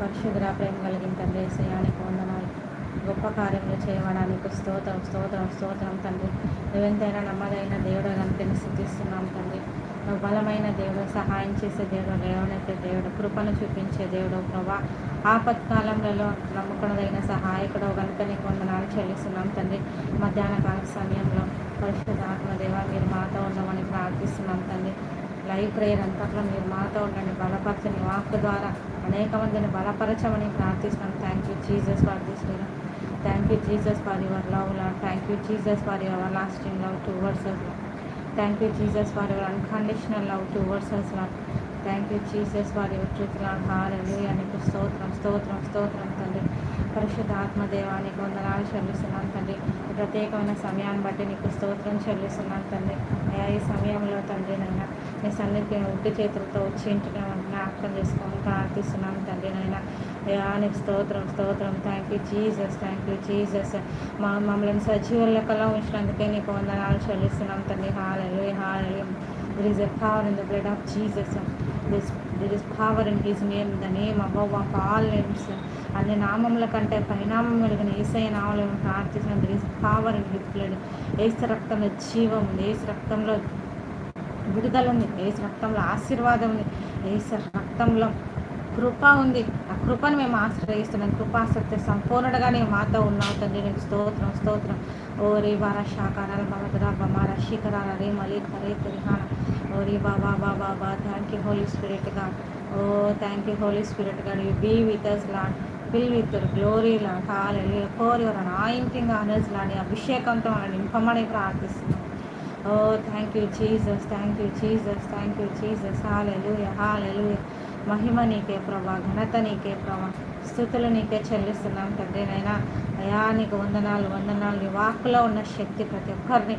పరిశుద్ర ప్రేమ కలిగిన తండ్రి ఏసయానికి వందనాలు. గొప్ప కార్యములు చేయడానికి స్తోత్రం స్తోత్రం స్తోత్రం తండ్రి. నువ్వెంతైనా నమ్మదైన దేవుడు కనుక స్థుతిస్తున్నాం తండ్రి. నువ్వు బలమైన దేవుడు సహాయం చేసే దేవుడు లేవనైతే దేవుడు కృపను చూపించే దేవుడు. ప్రభా ఆపత్కాలంలో నమ్మకడదైన సహాయకుడు కనుక నీకు వందనాలు చెల్లిస్తున్నాం తండ్రి. మధ్యాహ్న కాల సమయంలో పరిశుద్ధాత్మ దేవ మీరు మాతో ఉండమని ప్రార్థిస్తున్నాం తండ్రి. లైవ్ ప్రేయర్ అంతట్లో మీరు మాతో ఉండండి. బలపరచని వాక్ ద్వారా అనేక మందిని బలపరచమని ప్రార్థిస్తున్నాం. Thank you Jesus for this thank you Jesus for your love Lord thank you Jesus for your lasting love towards thank you Jesus for your unconditional love towards us Lord thank you Jesus for your truth Lord హాలూయా నీకు స్తోత్రం స్తోత్రం స్తోత్రం తండ్రి. పరిశుద్ధ ఆత్మదేవానికి వందనాలు చెల్లిస్తున్నాను తండ్రి. ప్రత్యేకమైన సమయాన్ని బట్టి నీకు స్తోత్రం చెల్లిస్తున్నాను తండ్రి. అయ్యా ఈ సమయంలో తండ్రి నైనా నీ సన్నిధికి ఉట్టి చేతులతో వచ్చి ఇంటిని జ్ఞాపకం చేసుకొని ప్రార్థిస్తున్నాను తండ్రి నైనా. అయ్యా నీకు స్తోత్రం స్తోత్రం. Thank you Jesus thank you Jesus మా మమ్మల్ని సజీవ లెక్కలో ఉంచినందుకే నీకు వందనాలు చెల్లిస్తున్నాం తండ్రి. హాలలు హాలలు there is a power in the blood of Jesus this there is power in his name the name above of all names అన్ని నామముల కంటే పరిణామం కలిగిన ఏసై నామలు ప్రార్థించిన దిర్ పావర్ గిఫ్ట్లని ఏసు రక్తంలో జీవం ఉంది ఏసు రక్తంలో విడుదల ఉంది ఏసు రక్తంలో ఆశీర్వాదం ఉంది. ఏసు రక్తంలో కృప ఉంది. ఆ కృపను మేము ఆశ్రయిస్తున్నాం. కృపాసక్తి సంపూర్ణగానే మాతో ఉన్నావు తండ్రి. నీకు స్తోత్రం స్తోత్రం. ఓ రే బారా శాకారాల భగదరా బమార శిఖరాల రే మలి కరే తిరిహాన ఓ రే బాబా బాబా బా థ్యాంక్ యూ హోలీ స్పిరిట్గా ఓ thank you holy spirit God you be with us Lord fill with glory Lord all for your anointing honours లాడి అభిషేకంతో మనం నింపమని ప్రార్థిస్తున్నాం. ఓ thank you Jesus thank you Jesus thank you Jesus హాలెలు హాలెలు మహిమ నీకే ప్రభా ఘనత నీకే ప్రభా స్థుతులు నీకే చెల్లిస్తున్నాం తండ్రి నైనా అయా నీకు వందనాలు వందనాలు నీ వాక్కులో ఉన్న శక్తి ప్రతి ఒక్కరిని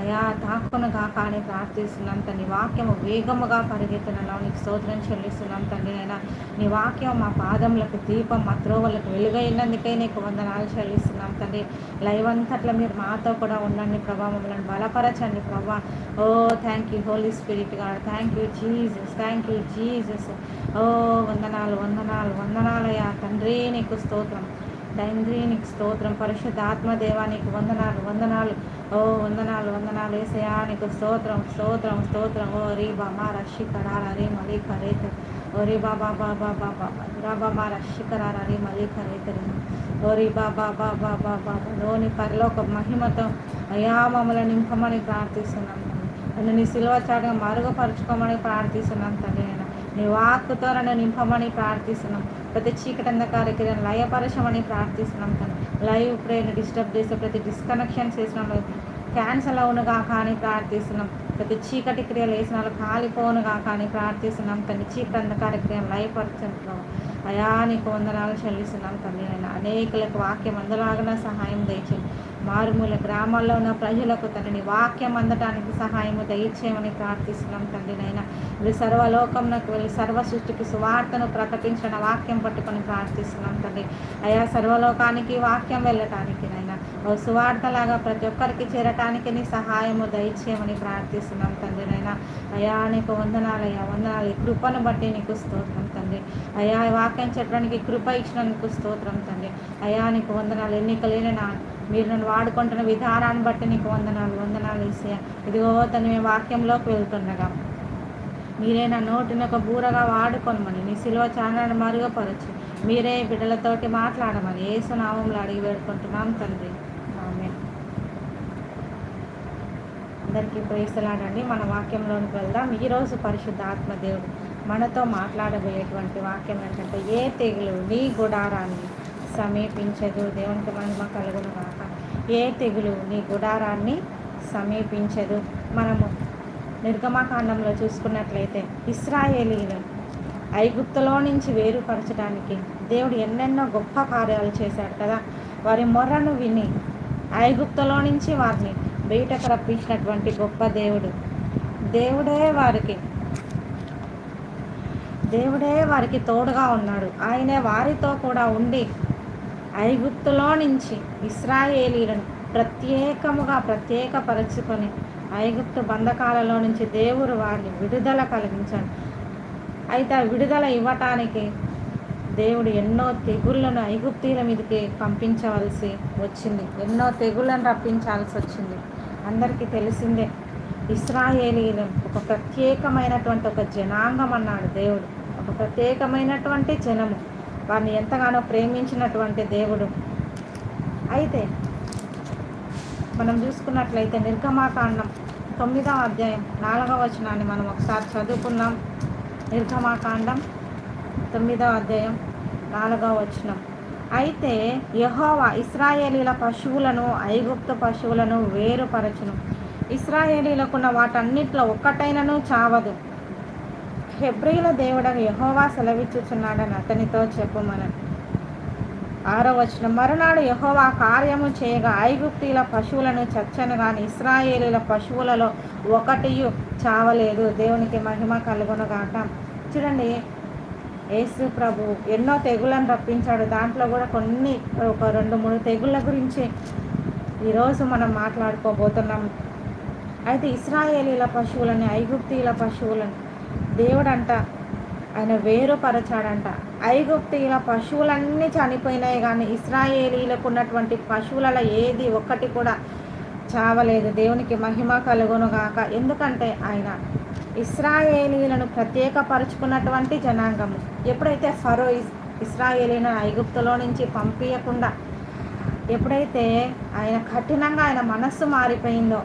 అయా తాకును కాక అని ప్రార్థిస్తున్నాం తండ్రి. వాక్యము వేగముగా పరిగెత్తనలో నీకు స్తోత్రం చెల్లిస్తున్నాం తండ్రి అయినా నీ వాక్యం మా పాదములకు దీపం మా త్రోవలకు వెలుగైనందుకే నీకు వందనాలు చెల్లిస్తున్నాం తండ్రి. లైవ్ అంతట్లో మీరు మాతో కూడా ఉండండి ప్రభా మమ్మల్ని బలపరచండి ప్రభా. ఓ thank you Holy Spirit God thank you Jesus thank you Jesus oh వందనాలు వందనాలు వందనాలయ్యా తండ్రి నీకు స్తోత్రం. తండ్రి నీకు స్తోత్రం. పరిశుద్ధ ఆత్మదేవా నీకు వందనాలు వందనాలు. ఓ వందనాలు వందనాలు. ఏసయా నీకు స్తోత్రం స్తోత్రం స్తోత్రం. ఓ రీ బామా రషి కరాల రే మలీ కరేత ఓ రీ బాబా బాబా బాబా రా బామా రషి కరాల రే ఓ రీ బాబా బాబా బాబా లోని పరలోక మహిమతో అయా మమ్మల్ని నింపమని ప్రార్థిస్తున్నాం నన్ను నీ సిల్వ చాటుగా మరుగుపరుచుకోమని ప్రార్థిస్తున్నాం తండ్రి. నీ వాక్కుతో నన్ను నింపమని ప్రార్థిస్తున్నాం. ప్రతి చీకటి అంధకారకి లయపరచమని ప్రార్థిస్తున్నాం తను. లైవ్ ప్రేయర్ డిస్టర్బ్ చేసే ప్రతి డిస్కనెక్షన్ చేసిన క్యాన్సల్ అవునుగా కానీ ప్రార్థిస్తున్నాం. ప్రతి చీకటి క్రియలు వేసిన వాళ్ళు కాలిపోనుగా కానీ ప్రార్థిస్తున్నాం. తండ్రి చీకటి అంధకార క్రియను లయపరచుతున్నాం అయా నీకు వందనాలు చెల్లిస్తున్నాం తల్లి. నేను అనేకులకు వాక్యం అందలాగా సహాయం దయచేయండి మారుమూల గ్రామాల్లో ఉన్న ప్రజలకు తండ్రిని వాక్యం అందటానికి సహాయము దయచేయమని ప్రార్థిస్తున్నాం తండ్రి నైనా ఇది సర్వలోకంలోకి వెళ్ళి సర్వ సృష్టికి సువార్తను ప్రకటించిన వాక్యం పట్టుకొని ప్రార్థిస్తున్నాం తండ్రి. అయా సర్వలోకానికి వాక్యం వెళ్ళటానికి నైనా ఓ సువార్తలాగా ప్రతి ఒక్కరికి చేరటానికి నీ సహాయము దయచేయమని ప్రార్థిస్తున్నాం తండ్రి నైనా అయా నీకు వందనాలయ్యా వందనాలు. ఈ కృపను బట్టి నీకు స్తోత్రం తండ్రి. అయా వాక్యం చెప్పడానికి కృప ఇచ్చినందుకు స్తోత్రం తండ్రి. అయా నీకు వందనాలు. ఎన్నికలేని నా మీరు నన్ను వాడుకుంటున్న విధానాన్ని బట్టి నీకు వందనాలు వందనాలు ఇసే ఇదిగో తను మేము వాక్యంలోకి వెళ్తుండగా మీరే నా నోటిని ఒక బూరగా వాడుకొనమని నీ సిలువ చాలా మరుగుపరచు. మీరే బిడ్డలతోటి మాట్లాడమని ఏసునామంలో అడిగి పెడుకుంటున్నాం తండ్రి. ఆమె అందరికీ ప్రేసలాడండి మన వాక్యంలోనికి వెళ్దాం. ఈరోజు పరిశుద్ధాత్మ దేవుడు మనతో మాట్లాడబోయేటువంటి వాక్యం ఏంటంటే ఏ తెగులు నీ గుడారాన్ని సమీపించదు. దేవునికి మహిమ కలుగును కాక ఏ తెగులు నీ గుడారాన్ని సమీపించదు? మనము నిర్గమకాండంలో చూసుకున్నట్లయితే ఇస్రాయేలీలు ఐగుప్తులో నుంచి వేరుపరచడానికి దేవుడు ఎన్నెన్నో గొప్ప కార్యాలు చేశాడు కదా. వారి మొర్రను విని ఐగుప్తులో నుంచి వారిని బయటకు రప్పించినటువంటి గొప్ప దేవుడు. దేవుడే వారికి దేవుడే వారికి తోడుగా ఉన్నాడు. ఆయనే వారితో కూడా ఉండి ఐగుప్తులో నుంచి ఇస్రాయేలీలను ప్రత్యేకముగా ప్రత్యేకపరచుకొని ఐగుప్తు బంధకాలలో నుంచి దేవుడు వారిని విడుదల కలిగించాడు. అయితే ఆ విడుదల ఇవ్వటానికి దేవుడు ఎన్నో తెగుళ్ళను ఐగుప్తీల మీదకి పంపించవలసి వచ్చింది. ఎన్నో తెగుళ్ళను రప్పించాల్సి వచ్చింది. అందరికీ తెలిసిందే ఇస్రాయేలీలు ఒక ప్రత్యేకమైనటువంటి ఒక జనాంగం అన్నాడు దేవుడు. ఒక ప్రత్యేకమైనటువంటి జనము. వారిని ఎంతగానో ప్రేమించినటువంటి దేవుడు. అయితే మనం చూసుకున్నట్లయితే నిర్గమాకాండం తొమ్మిదవ అధ్యాయం నాలుగవ వచనాన్ని మనం ఒకసారి చదువుకున్నాం నిర్గమాకాండం తొమ్మిదవ అధ్యాయం నాలుగవ వచనం. అయితే యహోవా ఇస్రాయేలీల పశువులను ఐగుప్తు పశువులను వేరుపరచును. ఇస్రాయేలీలకున్న వాటన్నిట్లో ఒక్కటైనను చావదు. హెబ్రిల దేవుడకు యహోవా సెలవిచ్చుచున్నాడని అతనితో చెప్పుమనని ఆరో వచ్చిన మరునాడు యహోవా కార్యము చేయగా ఐగుప్తీల పశువులను చచ్చను కానీ ఇస్రాయేలీల పశువులలో ఒకటి చావలేదు. దేవునికి మహిమ కలుగునగాక చూడండి యేసు ప్రభు ఎన్నో తెగులను రప్పించాడు. దాంట్లో కూడా కొన్ని ఒక రెండు మూడు తెగుళ్ళ గురించి ఈరోజు మనం మాట్లాడుకోబోతున్నాం. అయితే ఇస్రాయేలీల పశువులని ఐగుప్తీల పశువులను దేవుడంట. ఆయన వేరుపరచాడంట. ఐగుప్తీల పశువులన్నీ చనిపోయినాయి కానీ ఇస్రాయేలీలకు ఉన్నటువంటి పశువులలో ఏది ఒక్కటి కూడా చావలేదు. దేవునికి మహిమ కలుగును గాక. ఎందుకంటే ఆయన ఇస్రాయేలీలను ప్రత్యేకపరుచుకున్నటువంటి జనాంగము. ఎప్పుడైతే ఫరో ఇస్రాయేలీలను ఐగుప్తులో నుంచి పంపించకుండా ఎప్పుడైతే ఆయన కఠినంగా ఆయన మనస్సు మారిపోయిందో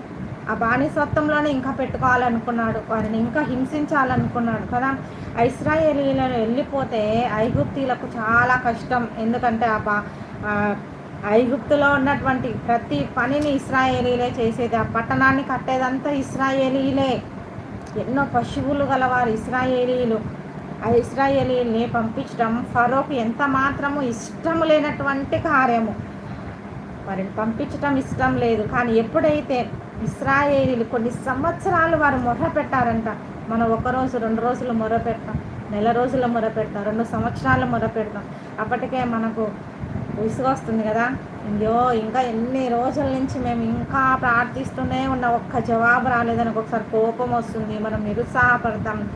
ఆ బానిసత్వంలోనే ఇంకా పెట్టుకోవాలనుకున్నాడు. వారిని ఇంకా హింసించాలనుకున్నాడు కదా. ఇస్రాయేలీలను వెళ్ళిపోతే ఐగుప్తీలకు చాలా కష్టం. ఎందుకంటే ఆ బా ఐగుప్తులో ఉన్నటువంటి ప్రతి పనిని ఇస్రాయేలీలే చేసేది. ఆ పట్టణాన్ని కట్టేదంతా ఇస్రాయేలీలే. ఎన్నో పశువులు గలవారు ఇస్రాయేలీలు. ఆ ఇస్రాయేలీల్ని పంపించడం ఫరోకు ఎంత మాత్రము ఇష్టం లేనటువంటి కార్యము. వారిని పంపించడం ఇష్టం లేదు. కానీ ఎప్పుడైతే ఇస్రాయేలీలు కొన్ని సంవత్సరాలు వారు మొర్ర పెట్టారంట మనం ఒకరోజు రెండు రోజులు మొర్ర పెడతాం నెల రోజుల మొర పెడతాం రెండు సంవత్సరాలు మొర పెడతాం అప్పటికే మనకు విసుగొస్తుంది కదా. అయ్యో ఇంకా ఎన్ని రోజుల నుంచి మేము ఇంకా ప్రార్థిస్తూనే ఉన్న ఒక్క జవాబు రాలేదని ఒకసారి కోపం వస్తుంది. మనం నిరుత్సాహపడతాం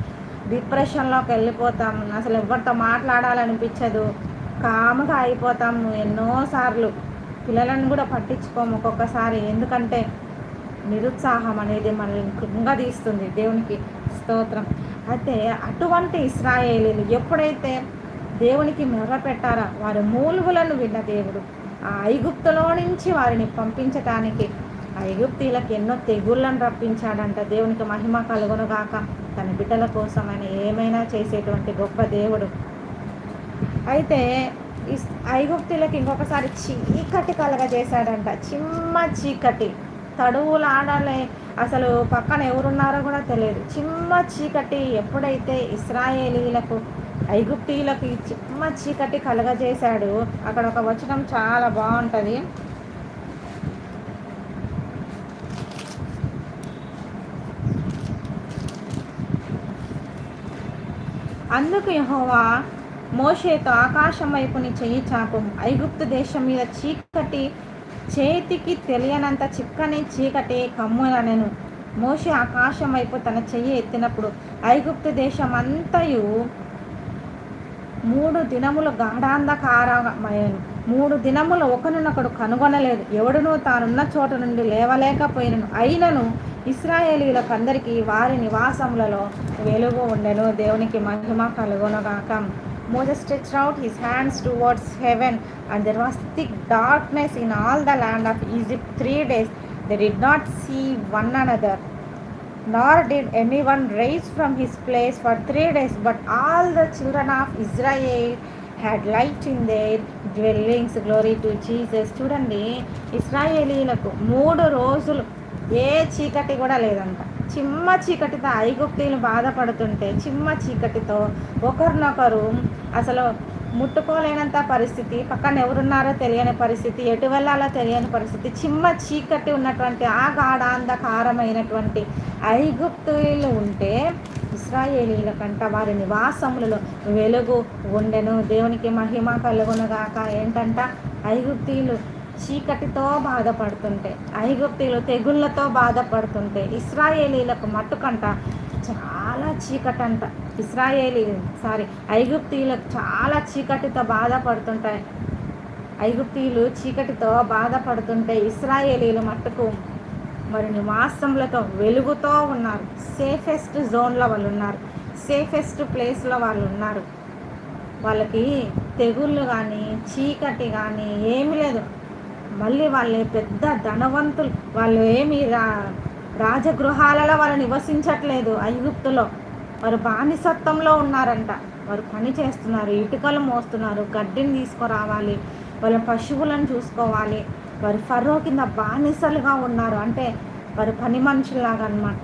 డిప్రెషన్లోకి వెళ్ళిపోతాం. అసలు ఎవరితో మాట్లాడాలనిపించదు. కాముగా అయిపోతాము ఎన్నోసార్లు పిల్లలను కూడా పట్టించుకోము ఒక్కొక్కసారి. ఎందుకంటే నిరుత్సాహం అనేది మనల్ని కృంగదీస్తుంది దేవునికి స్తోత్రం. అయితే అటువంటి ఇస్రాయేలీలు ఎప్పుడైతే దేవునికి మెర్ర పెట్టారా వారి మూలుగులను విన్న దేవుడు. ఆ ఐగుప్తులో నుంచి వారిని పంపించటానికి ఐగుప్తీలకు ఎన్నో తెగుళ్ళను రప్పించాడంట. దేవునికి మహిమ కలుగునుగాక తన బిడ్డల కోసం ఆయన ఏమైనా చేసేటువంటి గొప్ప దేవుడు. అయితే ఐగుప్తులకు ఇంకొకసారి చీకటి కలగజేశాడంట. చిమ్మ చీకటి. తడువులు అసలు పక్కన ఎవరున్నారో కూడా తెలియదు. చిమ్మ చీకటి ఎప్పుడైతే ఇస్రాయేలీలకు ఐగుప్తీలకు చిమ్మ చీకటి కలగజేశాడు అక్కడ ఒక వచనం చాలా బాగుంటుంది. అందుకు యహోవా మోషేతో ఆకాశం వైపుని చెయ్యి చాపం. ఐగుప్తు దేశం మీద చీకటి చేతికి తెలియనంత చిక్కని చీకటే కమ్మునెను మోషే ఆకాశం వైపు తన చెయ్యి ఎత్తినప్పుడు ఐగుప్తు దేశం అంతయు మూడు దినములు గాఢాంధకారమయ్యాను. మూడు దినములు ఒకరినొకడు కనుగొనలేదు. ఎవడునూ తానున్న చోట నుండి లేవలేకపోయినను. అయినను ఇస్రాయేలీలకు అందరికీ వారి నివాసములలో వెలుగు ఉండెను. దేవునికి మహిమ కలుగునగాక. Moses stretched out his hands towards heaven, and there was thick darkness in all the land of Egypt three days. They did not see one another, nor did anyone rise from his place for three days. But all the children of Israel had light in their dwellings. Glory to Jesus. చూడండి ఇస్రాయేలీలకు మూడు రోజులు ఏ చీకటి కూడా లేదంట చిమ్మ చీకటితో ఐగుప్తీలు బాధపడుతుంటే చిమ్మ చీకటితో ఒకరినొకరు అసలు ముట్టుకోలేనంత పరిస్థితి. పక్కన ఎవరున్నారో తెలియని పరిస్థితి. ఎటు వెళ్ళాలో తెలియని పరిస్థితి. చిమ్మ చీకటి ఉన్నటువంటి ఆ గాఢాంధకారమైనటువంటి ఐగుప్తులు ఉంటే ఇస్రాయేలీల కంట వారి నివాసములలో వెలుగు ఉండెను. దేవునికి మహిమ కలుగునుగాక. ఏంటంట? ఐగుప్తీలు చీకటితో బాధపడుతుంటే ఐగుప్తీలు తెగుళ్ళతో బాధపడుతుంటే ఇస్రాయేలీలకు మట్టుకంట చాలా చీకటి అంట ఇస్రాయేలీ సారీ ఐగుప్తీయులకు చాలా చీకటితో బాధపడుతుంటాయి ఐగుప్తీయులు చీకటితో బాధపడుతుంటే ఇస్రాయేలీలు మట్టుకు మరి నివాసములతో వెలుగుతో ఉన్నారు. సేఫెస్ట్ జోన్లో వాళ్ళు ఉన్నారు సేఫెస్ట్ ప్లేస్లో వాళ్ళు ఉన్నారు వాళ్ళకి తెగుళ్ళు కానీ చీకటి కానీ ఏమీ లేదు. మళ్ళీ వాళ్ళని పెద్ద ధనవంతులు వాళ్ళు ఏమి రా రాజగృహాలలో వాళ్ళు నివసించట్లేదు ఐగుప్తులో వారు బానిసత్వంలో ఉన్నారంట. వారు పని చేస్తున్నారు ఇటుకలు మోస్తున్నారు గడ్డిని తీసుకురావాలి వాళ్ళ పశువులను చూసుకోవాలి. వారు ఫరో కింద బానిసలుగా ఉన్నారు. అంటే వారు పని మనుషులాగా అనమాట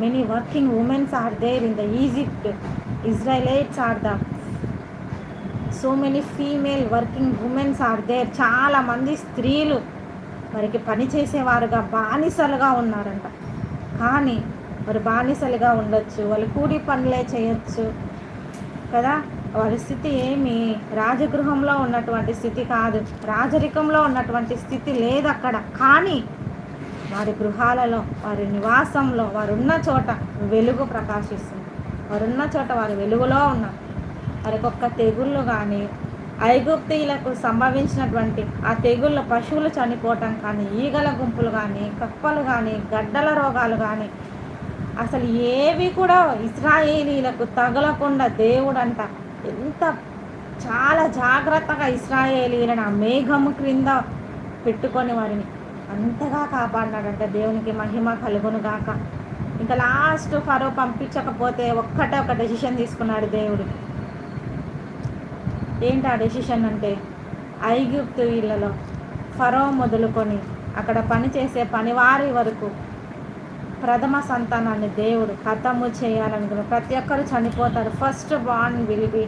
many working womens are there in the Egypt Israelites are the so many female working womens are there చాలామంది స్త్రీలు వారికి పని చేసేవారుగా బానిసలుగా ఉన్నారంట. కానీ వారు బానిసలుగా ఉండొచ్చు వాళ్ళు కూడి పనులే చేయొచ్చు కదా. వారి స్థితి ఏమి రాజగృహంలో ఉన్నటువంటి స్థితి కాదు. రాజరికంలో ఉన్నటువంటి స్థితి లేదు అక్కడ కానీ వారి గృహాలలో వారి నివాసంలో వారు ఉన్న చోట వెలుగు ప్రకాశిస్తుంది. వారున్న చోట వారు వెలుగులో ఉన్నారు. మరొక తెగుళ్ళు కానీ ఐగుప్తీయులకు సంభవించినటువంటి ఆ తెగుళ్ళ పశువులు చనిపోవటం కానీ ఈగల గుంపులు కానీ కప్పలు కానీ గడ్డల రోగాలు కానీ అసలు ఏవి కూడా ఇస్రాయేలీలకు తగలకుండా దేవుడంట ఎంత చాలా జాగ్రత్తగా ఇస్రాయేలీలను ఆ మేఘము క్రింద పెట్టుకొని వారిని అంతగా కాపాడినాడంట. దేవునికి మహిమ కలుగును గాక. ఇంకా లాస్ట్ ఫరో పంపించకపోతే ఒక్కటే ఒక డెసిషన్ తీసుకున్నాడు దేవుడు. ఏంటి ఆ డెసిషన్ అంటే? ఐగుప్తు వీళ్ళలో ఫరో మొదలుకొని అక్కడ పనిచేసే పనివారి వరకు ప్రథమ సంతానాన్ని దేవుడు ఖతము చేయాలనుకున్న ప్రతి ఒక్కరు చనిపోతారు. First bond will be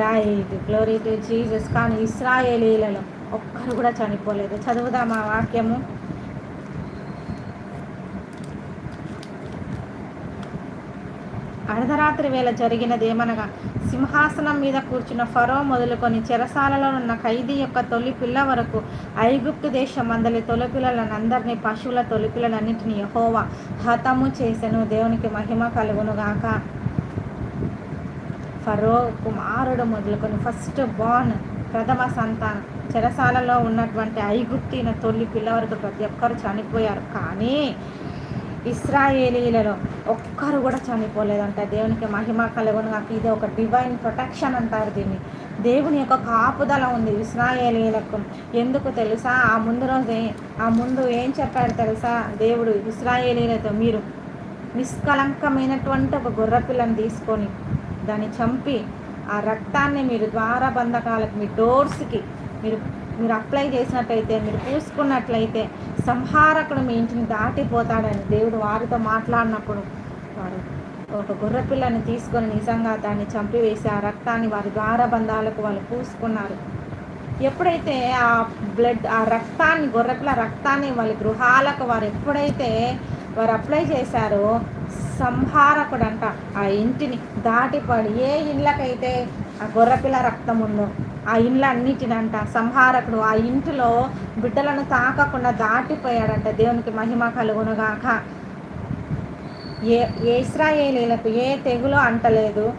died glory to Jesus కానీ ఇస్రాయేలీలలో ఒక్కరు కూడా చనిపోలేదు. చదువుదాం ఆ వాక్యము? అర్ధరాత్రి వేళ జరిగినదేమనగా సింహాసనం మీద కూర్చున్న ఫరో మొదలుకొని చెరసాలలో ఉన్న ఖైదీ యొక్క తొలి పిల్ల వరకు ఐగుప్తు దేశం అందరి తొలి పశువుల తొలి పిల్లలన్నింటినీ యహోవా హతము చేసెను. దేవునికి మహిమ కలుగునుగాక. ఫరో కుమారుడు మొదలుకొని ఫస్ట్ బార్న్ ప్రథమ సంతానం చెరసాలలో ఉన్నటువంటి ఐగుప్తిన తొలి పిల్ల వరకు ప్రతి ఒక్కరు చనిపోయారు. కానీ ఇస్రాయేలీలలో ఒక్కరు కూడా చనిపోలేదంట. దేవునికి మహిమ కలుగును కాక ఇది ఒక డివైన్ ప్రొటెక్షన్ అంటారు దీన్ని. దేవుని యొక్క కాపుదల ఉంది ఇస్రాయేలీలకు. ఎందుకు తెలుసా? ఆ ముందు రోజు ఆ ముందు ఏం చెప్పాడు తెలుసా? దేవుడు ఇస్రాయేలీలతో మీరు నిష్కలంకమైనటువంటి ఒక గొర్రెపిల్లని తీసుకొని దాన్ని చంపి ఆ రక్తాన్ని మీరు ద్వారబంధకాలకు మీ డోర్స్కి మీరు మీరు అప్లై చేసినట్లయితే మీరు పూసుకున్నట్లయితే సంహారకుడు మీ ఇంటిని దాటిపోతాడని దేవుడు వారితో మాట్లాడినప్పుడు వారు ఒక గొర్రెపిల్లని తీసుకొని నిజంగా దాన్ని చంపివేసి ఆ రక్తాన్ని వారి ద్వారబంధాలకు వాళ్ళు పూసుకున్నారు. ఎప్పుడైతే ఆ బ్లడ్ ఆ రక్తాన్ని గొర్రెపిల్ల రక్తాన్ని వాళ్ళ గృహాలకు వారు ఎప్పుడైతే వారు అప్లై చేశారో సంహారకుడు అంట ఆ ఇంటిని దాటిపడి ఏ ఇళ్ళకైతే ఆ గొర్రెపిల్ల రక్తమును ఆ ఇండ్ల అన్నిటినంట సంహారకుడు ఆ ఇంటిలో బిడ్డలను తాకకుండా దాటిపోయాడంట. దేవునికి మహిమ కలుగునుగాక. ఏ ఏ ఇస్రాయేలీలకు ఏ తెగులు అంటలేదు.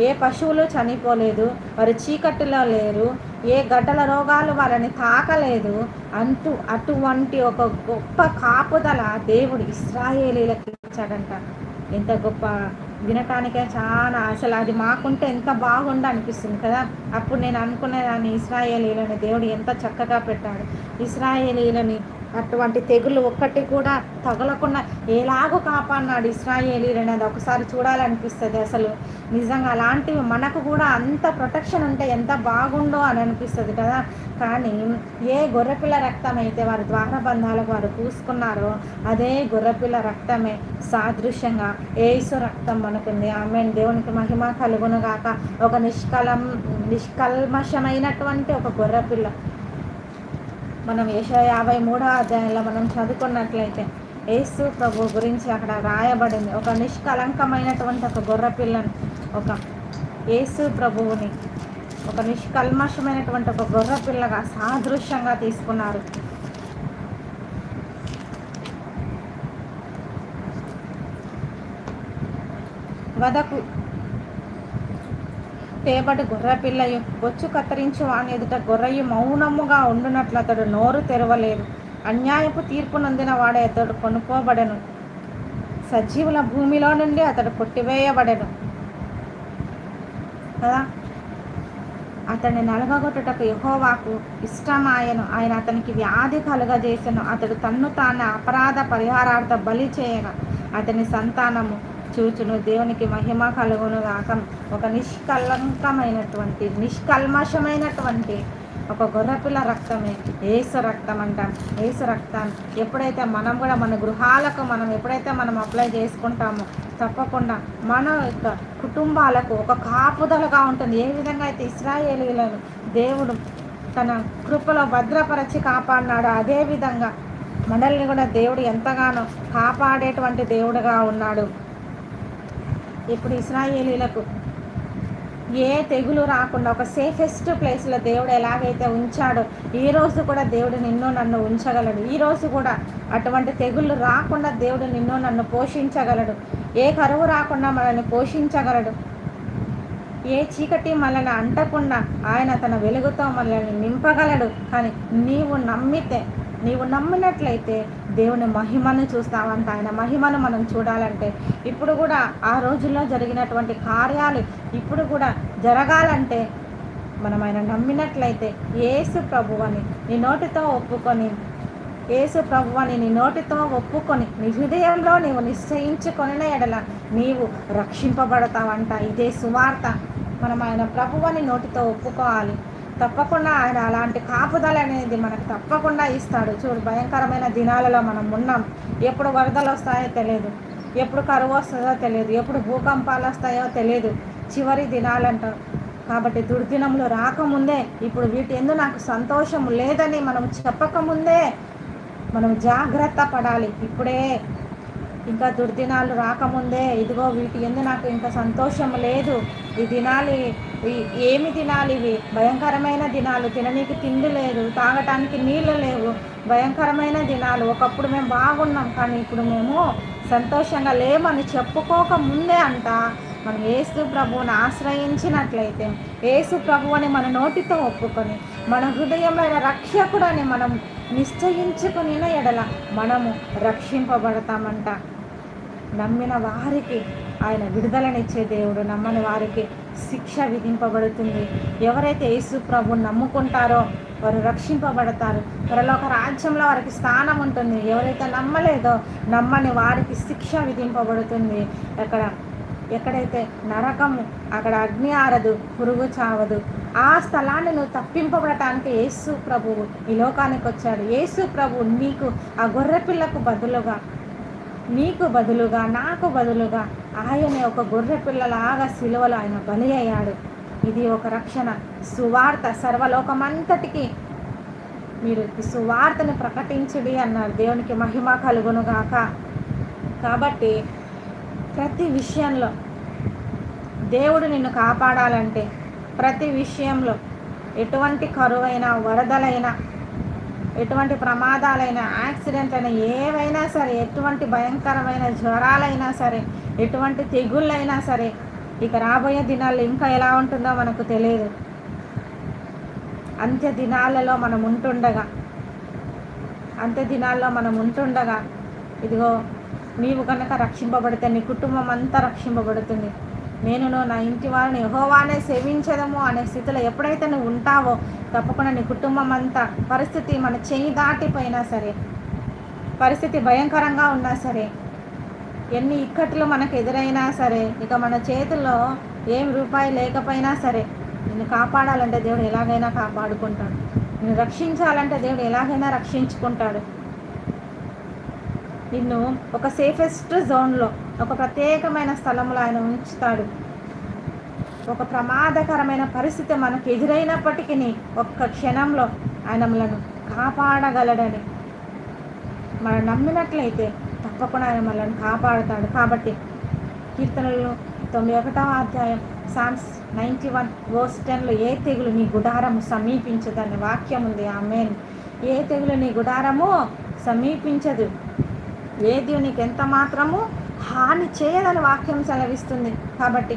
ఏ పశువులు చనిపోలేదు. వారు చీకటిలో లేరు. ఏ గడ్డల రోగాలు వారిని తాకలేదు. అంటూ అటువంటి ఒక గొప్ప కాపుదల దేవుడు ఇస్రాయేలీలకు ఇచ్చాడంట. ఎంత గొప్ప వినటానికే చాలా అసలు అది మాకుంటే ఎంత బాగుండ అనిపిస్తుంది కదా. అప్పుడు నేను అనుకునేదాన్ని ఇస్రాయేలీలని దేవుడు ఎంత చక్కగా పెట్టాడు. ఇస్రాయేలీలని అటువంటి తెగులు ఒక్కటి కూడా తగలకుండా ఎలాగో కాపాడినాడు ఇస్రాయేలీలని అది ఒకసారి చూడాలనిపిస్తుంది అసలు. నిజంగా అలాంటివి మనకు కూడా అంత ప్రొటెక్షన్ ఉంటే ఎంత బాగుండో అని అనిపిస్తుంది కదా. కానీ ఏ గొర్రెపిల్ల రక్తం అయితే వారి ద్వారబంధాలకు వారు పూసుకున్నారో అదే గొర్రెపిల్ల రక్తమే సాదృశ్యంగా ఏసు రక్తం మనకుంది. ఆమె దేవునికి మహిమ కలుగునుగాక. ఒక నిష్కలం నిష్కల్మషమైనటువంటి ఒక గొర్రెపిల్ల మనం యశ యాభై మూడో అధ్యాయంలో మనం చదువుకున్నట్లయితే యేసు ప్రభు గురించి అక్కడ రాయబడింది. ఒక నిష్కలంకమైనటువంటి ఒక గొర్రెపిల్లని ఒక యేసు ప్రభువుని ఒక నిష్కల్మషమైనటువంటి ఒక గొర్రెపిల్లగా సాదృశ్యంగా తీసుకున్నారు. వదకు తేబడి గొర్రెపిల్లయు బొచ్చు కత్తిరించు వాని ఎదుట గొర్రెయు మౌనముగా ఉండునట్లు అతడు నోరు తెరవలేదు అన్యాయపు తీర్పు నొందిన వాడే అతడు కొనుక్కోబడెను. సజీవుల భూమిలో నుండి అతడు కొట్టివేయబడెను. కదా? అతన్ని నలగగొట్టుటకు యహోవాకు ఇష్టమాయను. ఆయన అతనికి వ్యాధి కలుగజేసెను. అతడు తన్ను తాను అపరాధ పరిహారార్థ బలి చేయగా అతని సంతానము చూచును. దేవునికి మహిమ కలుగును గాక. ఒక నిష్కలంకమైనటువంటి నిష్కల్మషమైనటువంటి ఒక గొర్రెపిల్ల రక్తమే. ఏసు రక్తం అంటాం. ఏసు రక్తం. ఎప్పుడైతే మనం కూడా మన గృహాలకు మనం ఎప్పుడైతే మనం అప్లై చేసుకుంటామో తప్పకుండా మన యొక్క కుటుంబాలకు ఒక కాపుదలగా ఉంటుంది. ఏ విధంగా అయితే ఇస్రాయేలీలను దేవుడు తన కృపలో భద్రపరచి కాపాడినాడు అదేవిధంగా మనల్ని కూడా దేవుడు ఎంతగానో కాపాడేటువంటి దేవుడుగా ఉన్నాడు. ఇప్పుడు ఇస్రాయేలీలకు ఏ తెగులు రాకుండా ఒక సేఫెస్ట్ ప్లేస్లో దేవుడు ఎలాగైతే ఉంచాడో ఈ రోజు కూడా దేవుడు నిన్ను నన్ను ఉంచగలడు. ఈ రోజు కూడా అటువంటి తెగుళ్ళు రాకుండా దేవుడు నిన్ను నన్ను పోషించగలడు. ఏ కరువు రాకుండా మనల్ని పోషించగలడు. ఏ చీకటి మనల్ని అంటకుండా ఆయన తన వెలుగుతో మనల్ని నింపగలడు. కానీ నీవు నమ్మితే నీవు నమ్మినట్లయితే దేవుని మహిమను చూస్తామంట. ఆయన మహిమను మనం చూడాలంటే ఇప్పుడు కూడా ఆ రోజుల్లో జరిగినటువంటి కార్యాలు ఇప్పుడు కూడా జరగాలంటే మనం ఆయన నమ్మినట్లయితే ఏసు ప్రభువని నీ నోటితో ఒప్పుకొని ఏసు ప్రభువని నీ నోటితో ఒప్పుకొని నీ హృదయంలో నీవు నిశ్చయించుకొనిన ఎడల నీవు రక్షింపబడతావంట. ఇదే సువార్త. మనం ఆయన ప్రభువని నోటితో ఒప్పుకోవాలి. తప్పకుండా ఆయన అలాంటి కాపుదల అనేది మనకు తప్పకుండా ఇస్తాడు. చూడు భయంకరమైన దినాలలో మనం ఉన్నాం. ఎప్పుడు వరదలు వస్తాయో తెలియదు. ఎప్పుడు కరువు వస్తుందో తెలియదు. ఎప్పుడు భూకంపాలు వస్తాయో తెలియదు. చివరి దినాలంట. కాబట్టి దుర్దినములు రాకముందే ఇప్పుడు వీటి ఎందు నాకు సంతోషం లేదని మనం చెప్పకముందే మనం జాగ్రత్త పడాలి. ఇప్పుడే ఇంకా దుర్దినాలు రాకముందే ఇదిగో వీటి ఎందు నాకు ఇంకా సంతోషం లేదు. ఈ దినాలు ఏమి తినాలి ఇవి? భయంకరమైన దినాలు. తిననీకి తిండి లేదు తాగటానికి నీళ్ళు లేవు. భయంకరమైన దినాలు. ఒకప్పుడు మేము బాగున్నాం కానీ ఇప్పుడు మేము సంతోషంగా లేమని చెప్పుకోక ముందే అంట. మనం ఏసు ప్రభువుని ఆశ్రయించినట్లయితే ఏసు ప్రభువుని మన నోటితో ఒప్పుకొని మన హృదయమైన రక్షకుడని మనం నిశ్చయించుకుని ఎడల మనము రక్షింపబడతామంట. నమ్మిన వారికి ఆయన విడుదలనిచ్చే దేవుడు నమ్మని వారికి శిక్ష విధింపబడుతుంది. ఎవరైతే యేసు ప్రభు నమ్ముకుంటారో వారు రక్షింపబడతారు. ఒక రాజ్యంలో వారికి స్థానం ఉంటుంది. ఎవరైతే నమ్మలేదో నమ్మని వారికి శిక్ష విధింపబడుతుంది. అక్కడ ఎక్కడైతే నరకము అక్కడ అగ్ని ఆరదు పురుగు చావదు ఆ స్థలాన్ని నువ్వు తప్పింపబడటానికి యేసు ప్రభువు ఈ లోకానికి వచ్చాడు యేసు ప్రభు నీకు ఆ గొర్రెపిల్లకు బదులుగా నీకు బదులుగా నాకు బదులుగా ఆయన ఒక గొర్రె పిల్లలాగా సిలువలో ఆయన బలి అయ్యాడు ఇది ఒక రక్షణ సువార్త సర్వలోకమంతటికి. మీరు సువార్తను ప్రకటించడి అన్నారు. దేవునికి మహిమ కలుగునుగాక. కాబట్టి ప్రతి విషయంలో దేవుడు నిన్ను కాపాడాలంటే ప్రతి విషయంలో ఎటువంటి కరువైనా వరదలైనా ఎటువంటి ప్రమాదాలైనా యాక్సిడెంట్ అయినా ఏవైనా సరే ఎటువంటి భయంకరమైన జ్వరాలైనా సరే ఎటువంటి తెగుళ్ళైనా సరే ఇక రాబోయే దినాల్లో ఇంకా ఎలా ఉంటుందో మనకు తెలియదు. అంత్య దినాలలో మనం ఉంటుండగా అంత్య దినాల్లో మనం ఉంటుండగా ఇదిగో నీవు కనుక రక్షింపబడితే నీ కుటుంబం అంతా రక్షింపబడుతుంది. నేను నా ఇంటి వారిని యహోవానే సేవించదము అనే స్థితిలో ఎప్పుడైతే నువ్వు ఉంటావో తప్పకుండా నీ కుటుంబం అంతా పరిస్థితి మన చెయ్యి దాటిపోయినా సరే పరిస్థితి భయంకరంగా ఉన్నా సరే ఎన్ని ఇక్కట్లు మనకు ఎదురైనా సరే ఇక మన చేతుల్లో ఏం రూపాయి లేకపోయినా సరే నిన్ను కాపాడాలంటే దేవుడు ఎలాగైనా కాపాడుకుంటాడు. నిన్ను రక్షించాలంటే దేవుడు ఎలాగైనా రక్షించుకుంటాడు. నిన్ను ఒక సేఫెస్ట్ జోన్లో ఒక ప్రత్యేకమైన స్థలంలో ఆయన ఉంచుతాడు. ఒక ప్రమాదకరమైన పరిస్థితి మనకు ఎదురైనప్పటికీ ఒక్క క్షణంలో ఆయన మనను కాపాడగలడని. మనం నమ్మినట్లయితే తప్పకుండా ఆయన మనల్ని కాపాడుతాడు. కాబట్టి కీర్తనలు తొమ్మిది ఒకటవ అధ్యాయం సామ్స్ నైంటీ వన్ వర్స్ టెన్లో ఏ తెగులు నీ గుడారము సమీపించదని వాక్యం ఉంది. ఆమెన్ ఏ తెగులు నీ గుడారము సమీపించదు? ఏ దేవునికి ఎంత మాత్రము హాని చేయదని వాక్యం సెలవిస్తుంది. కాబట్టి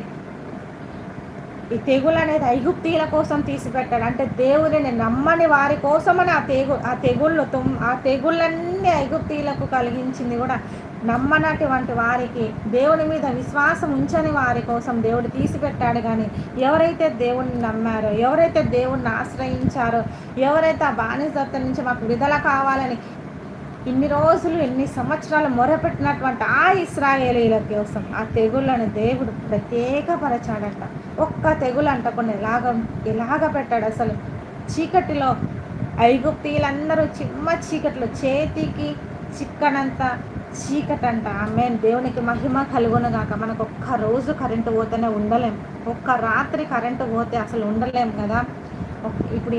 ఈ తెగులు అనేది ఐగుప్తీల కోసం తీసిపెట్టాడు. అంటే దేవుడిని నమ్మని వారి కోసమని ఆ తెగు ఆ తెగుళ్ళు తుమ్ ఆ తెగుళ్ళన్నీ ఐగుప్తీలకు కలిగించింది కూడా నమ్మనటువంటి వారికి దేవుని మీద విశ్వాసం ఉంచని వారి కోసం దేవుడు తీసిపెట్టాడు. కానీ ఎవరైతే దేవుణ్ణి నమ్మారో ఎవరైతే దేవుణ్ణి ఆశ్రయించారో ఎవరైతే ఆ బానిసత్వం నుంచి మాకు విడుదల కావాలని ఇన్ని రోజులు ఎన్ని సంవత్సరాలు మొరపెట్టినటువంటి ఆ ఇస్రాయేలీల కోసం ఆ తెగుళ్ళను దేవుడు ప్రత్యేకపరచాడంట. ఒక్క తెగులు అంటకుండా ఎలాగ ఎలాగ పెట్టాడు అసలు? చీకటిలో ఐగుప్తీలందరూ చిమ్మ చీకటిలో చేతికి చిక్కనంత చీకటంట. ఆమె దేవునికి మహిమ కలుగునుగాక మనకు ఒక్క రోజు కరెంటు పోతేనే ఉండలేం. ఒక్క రాత్రి కరెంటు పోతే అసలు ఉండలేం కదా. ఇప్పుడు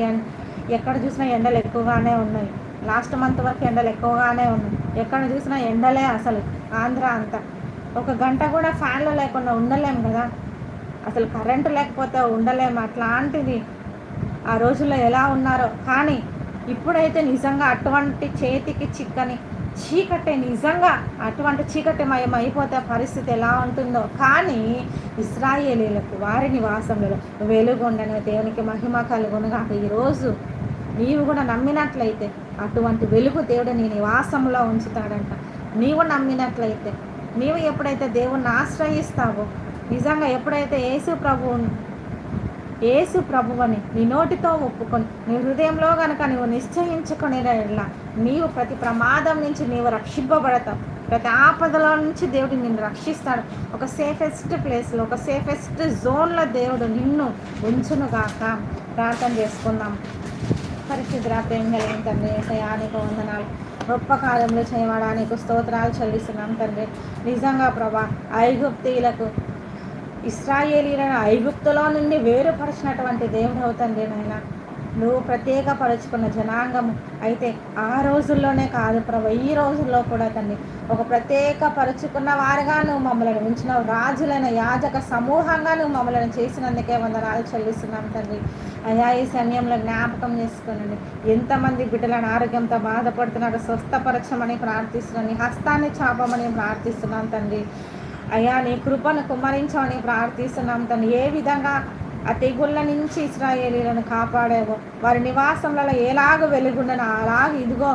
ఎక్కడ చూసినా ఎండలు ఎక్కువగానే ఉన్నాయి. లాస్ట్ మంత్ వరకు ఎండలు ఎక్కువగానే ఉన్నాయి. ఎక్కడ చూసినా ఎండలే అసలు ఆంధ్ర అంతా. ఒక గంట కూడా ఫ్యాన్లు లేకుండా ఉండలేము కదా. అసలు కరెంటు లేకపోతే ఉండలేము అట్లాంటిది ఆ రోజుల్లో ఎలా ఉన్నారో. కానీ ఇప్పుడైతే నిజంగా అటువంటి చేతికి చిక్కని చీకటి నిజంగా అటువంటి చీకటి మయం అయిపోతే పరిస్థితి ఎలా ఉంటుందో. కానీ ఇస్రాయేలీలకు వారి నివాసంలో వెలుగుండని దేవునికి మహిమ కలుగునుగా ఈరోజు నీవు కూడా నమ్మినట్లయితే అటువంటి వెలుగు దేవుడు నీ నివాసంలో ఉంచుతాడంట. నీవు నమ్మినట్లయితే నీవు ఎప్పుడైతే దేవుణ్ణి ఆశ్రయిస్తావో నిజంగా ఎప్పుడైతే యేసు ప్రభువు యేసు ప్రభువని నీ నోటితో ఒప్పుకొని నీ హృదయంలో కనుక నీవు నిశ్చయించుకుని నీవు ప్రతి ప్రమాదం నుంచి నీవు రక్షింపబడతావు. ప్రతి ఆపదలో నుంచి దేవుడు నిన్ను రక్షిస్తాడు. ఒక సేఫెస్ట్ ప్లేస్లో ఒక సేఫెస్ట్ జోన్లో దేవుడు నిన్ను ఉంచునుగాక. ప్రార్థన చేసుకుందాం. పరిశుద్ర ప్రేమ కలిగిన తండ్రి సయానికి వందనాలు. గొప్ప కాలంలో చేయడానికి స్తోత్రాలు చెల్లిస్తున్నాం తండ్రి. నిజంగా ప్రభా ఐగుప్తీలకు ఇస్రాయేలీలను ఐగుప్తులో నుండి వేరుపరిచినటువంటి దేవుడు అవుతండి నాయన. నువ్వు ప్రత్యేకపరచుకున్న జనాంగము అయితే ఆ రోజుల్లోనే కాదు ప్రభు ఈ రోజుల్లో కూడా తండ్రి. ఒక ప్రత్యేక పరుచుకున్న వారుగా నువ్వు మమ్మల్ని ఉంచినావు. రాజులైన యాజక సమూహంగా నువ్వు మమ్మల్ని చేసినందుకే వందనాలు చెల్లిస్తున్నాం తండ్రి. అయా ఈ సమయంలో జ్ఞాపకం చేసుకోనండి. ఎంతమంది బిడ్డలను ఆరోగ్యంతో బాధపడుతున్నారో స్వస్థపరచమని ప్రార్థిస్తున్నాను. హస్తాన్ని చాపమని ప్రార్థిస్తున్నాం తండ్రి. అయ్యా నీ కృపను కుమరించమని ప్రార్థిస్తున్నాం తండ్రి. ఏ విధంగా ఆ తెగుళ్ళ నుంచి ఇస్రాయేలీలను కాపాడేవో వారి నివాసంలో ఎలాగ వెలుగుండను అలాగ ఇదిగో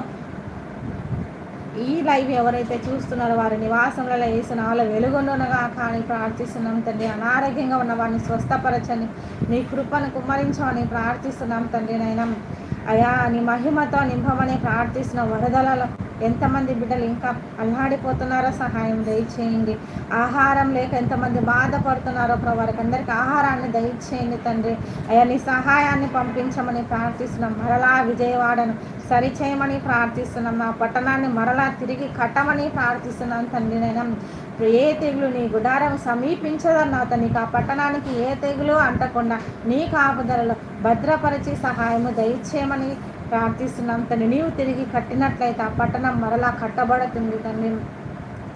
ఈ లైవ్ ఎవరైతే చూస్తున్నారో వారి నివాసంలో వేసిన వాళ్ళ వెలుగుండునగా కానీ ప్రార్థిస్తున్నాం తండ్రి. అనారోగ్యంగా ఉన్న వారిని స్వస్థపరచని నీ కృపను కుమ్మరించమని ప్రార్థిస్తున్నాం తండ్రి నైనా అయా నీ మహిమతో నింపమని ప్రార్థిస్తున్న వరదలలో ఎంతమంది బిడ్డలు ఇంకా అల్లాడిపోతున్నారో సహాయం దయచేయండి. ఆహారం లేక ఎంతమంది బాధపడుతున్నారో వారికి అందరికీ ఆహారాన్ని దయచేయండి తండ్రి. అయ్యా నీ సహాయాన్ని పంపించమని ప్రార్థిస్తున్నాం. మరలా విజయవాడను సరిచేయమని ప్రార్థిస్తున్నాం. నా పట్టణాన్ని మరలా తిరిగి కట్టమని ప్రార్థిస్తున్నాను తండ్రి నేను. ఏ తెగులు నీ గుడారం సమీపించదన్న అతనికి ఆ పట్టణానికి ఏ తెగులు అంటకుండా నీ కాపుదలలో భద్రపరిచి సహాయము దయచేయమని ప్రార్థిస్తున్నాం. తండ్రి నీవు తిరిగి కట్టినట్లయితే ఆ పట్టణం మరలా కట్టబడుతుంది తండ్రి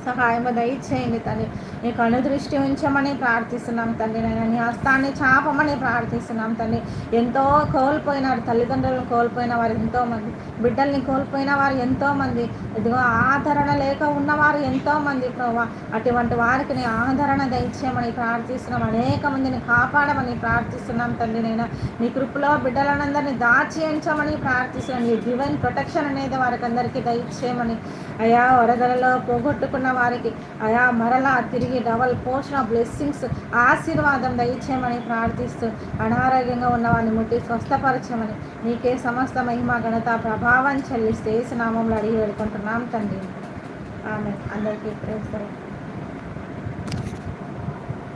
సహాయము దయచేయండి తండ్రి నీకు అనుదృష్టి ఉంచమని ప్రార్థిస్తున్నాం తండ్రి నేను నీ హస్తాన్ని చాపమని ప్రార్థిస్తున్నాం తండ్రి ఎంతో కోల్పోయినారు తల్లిదండ్రులను కోల్పోయిన వారు ఎంతోమంది. బిడ్డల్ని కోల్పోయిన వారు ఎంతోమంది. ఇదిగో ఆదరణ లేక ఉన్నవారు ఎంతోమంది ప్రభా అటువంటి వారికి నీ ఆదరణ దయచేయమని ప్రార్థిస్తున్నాం. అనేక మందిని కాపాడమని ప్రార్థిస్తున్నాం తండ్రి నేను. నీ కృపలో బిడ్డలనందరినీ దాచి ఉంచమని ప్రార్థిస్తున్నాను నీ డివైన్ ప్రొటెక్షన్ అనేది వారికి అందరికీ దయచేయమని. అయా వరదలలో పోగొట్టుకున్న వారికి. అయా మరలా తిరిగి డబల్ పోషణ బ్లెస్సింగ్స్ ఆశీర్వాదం దయచేయమని ప్రార్థిస్తూ అనారోగ్యంగా ఉన్న వారిని ముట్టి స్వస్థపరచమని నీకే సమస్త మహిమ ఘనత ప్రభావం చెల్లిస్తే నామంలో అడిగి వేడుకుంటున్నాం తండ్రి. ఆమె అందరికీ ప్రేస్తారు